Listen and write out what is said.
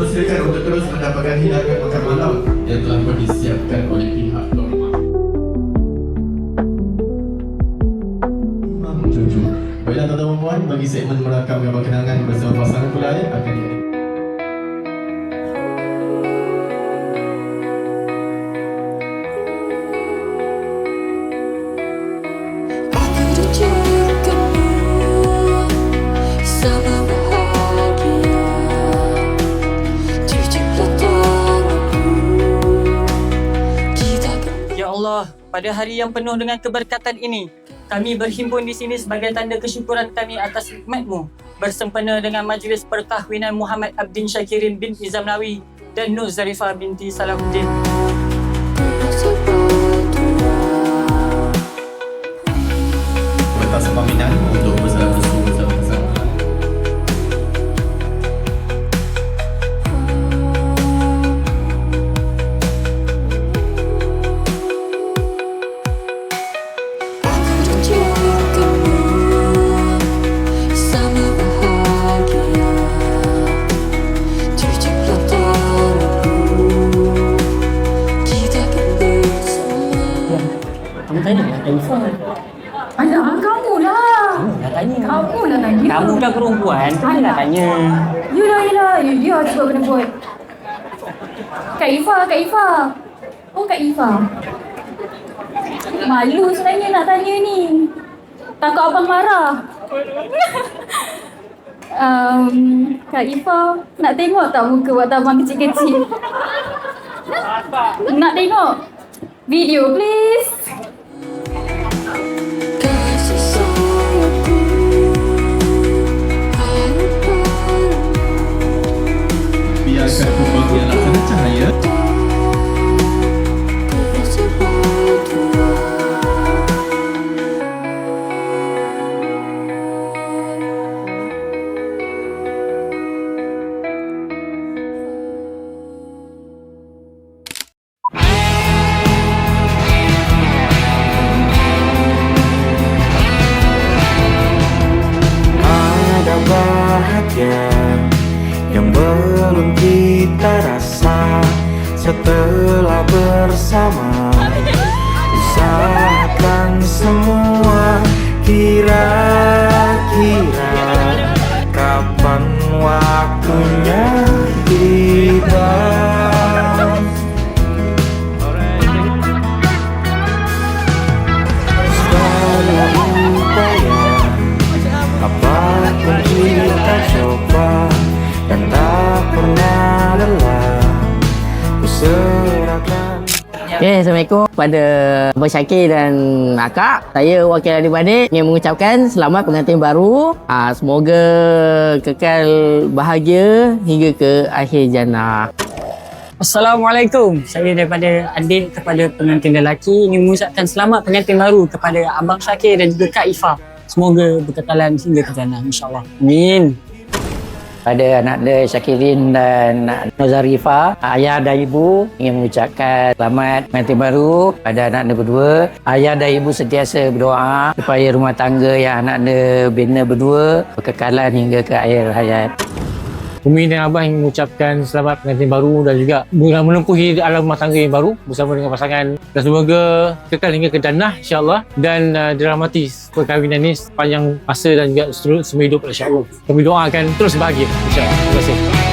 dipersilakan untuk terus mendapatkan hidangan makan malam yang telah disiapkan oleh pihak tuan rumah. Imam Cucu. Baiklah tuan-tuan dan puan, bagi segmen merakam gambar kenangan bersama pasangan pelari akan pada hari yang penuh dengan keberkatan ini, kami berhimpun di sini sebagai tanda kesyukuran kami atas nikmatmu bersempena dengan majlis perkahwinan Muhammad Abdin Syakirin bin Izamnawi dan Nur Zarifah binti Salahuddin. Betas paminan untuk tanya lah, Taifah. Alah, kamu lah. Nak tanya. Kamu lah tanya. Kamu kan perempuan, kamu nak tanya. Yelah, yelah. Ya, dia cuba kena buat. Kak Ifa, Kak Ifa. Oh, Kak Ifa. Malu sebenarnya nak tanya ni. Takut abang marah. um, Kak Ifa, nak tengok tak muka waktu abang kecil-kecil? nak tengok? Video, please. Biarkan pembagian laksana cahaya Berasa berdua Ada bahagia yang belum kita rasa setelah bersama Usahakan semua Okay, Assalamualaikum kepada Abang Syakir dan Akak. Saya wakil adik-beradik ingin mengucapkan selamat pengantin baru. Ah, semoga kekal bahagia hingga ke akhir jannah. Assalamualaikum. Saya daripada adik kepada pengantin lelaki ingin mengucapkan selamat pengantin baru kepada Abang Syakir dan juga Kak Ifah. Semoga berkekalan hingga ke jannah insyaAllah. Amin. Pada anak dia Syakirin dan Nozarifa, ayah dan ibu ingin mengucapkan selamat pengantin baru pada anak dia berdua. Ayah dan ibu sentiasa berdoa supaya rumah tangga yang anak dia bina berdua berkekalan hingga ke akhir hayat. Umi dan Abang ingin mengucapkan selamat pengantin baru dan juga menempuhi alam rumah tangga yang baru bersama dengan pasangan dan semoga kekal hingga ke jannah insyaAllah dan uh, dirahmati perkahwinan ini sepanjang masa dan juga seterus semua hidup insyaAllah. Kami doakan terus bahagia insyaAllah. Terima kasih.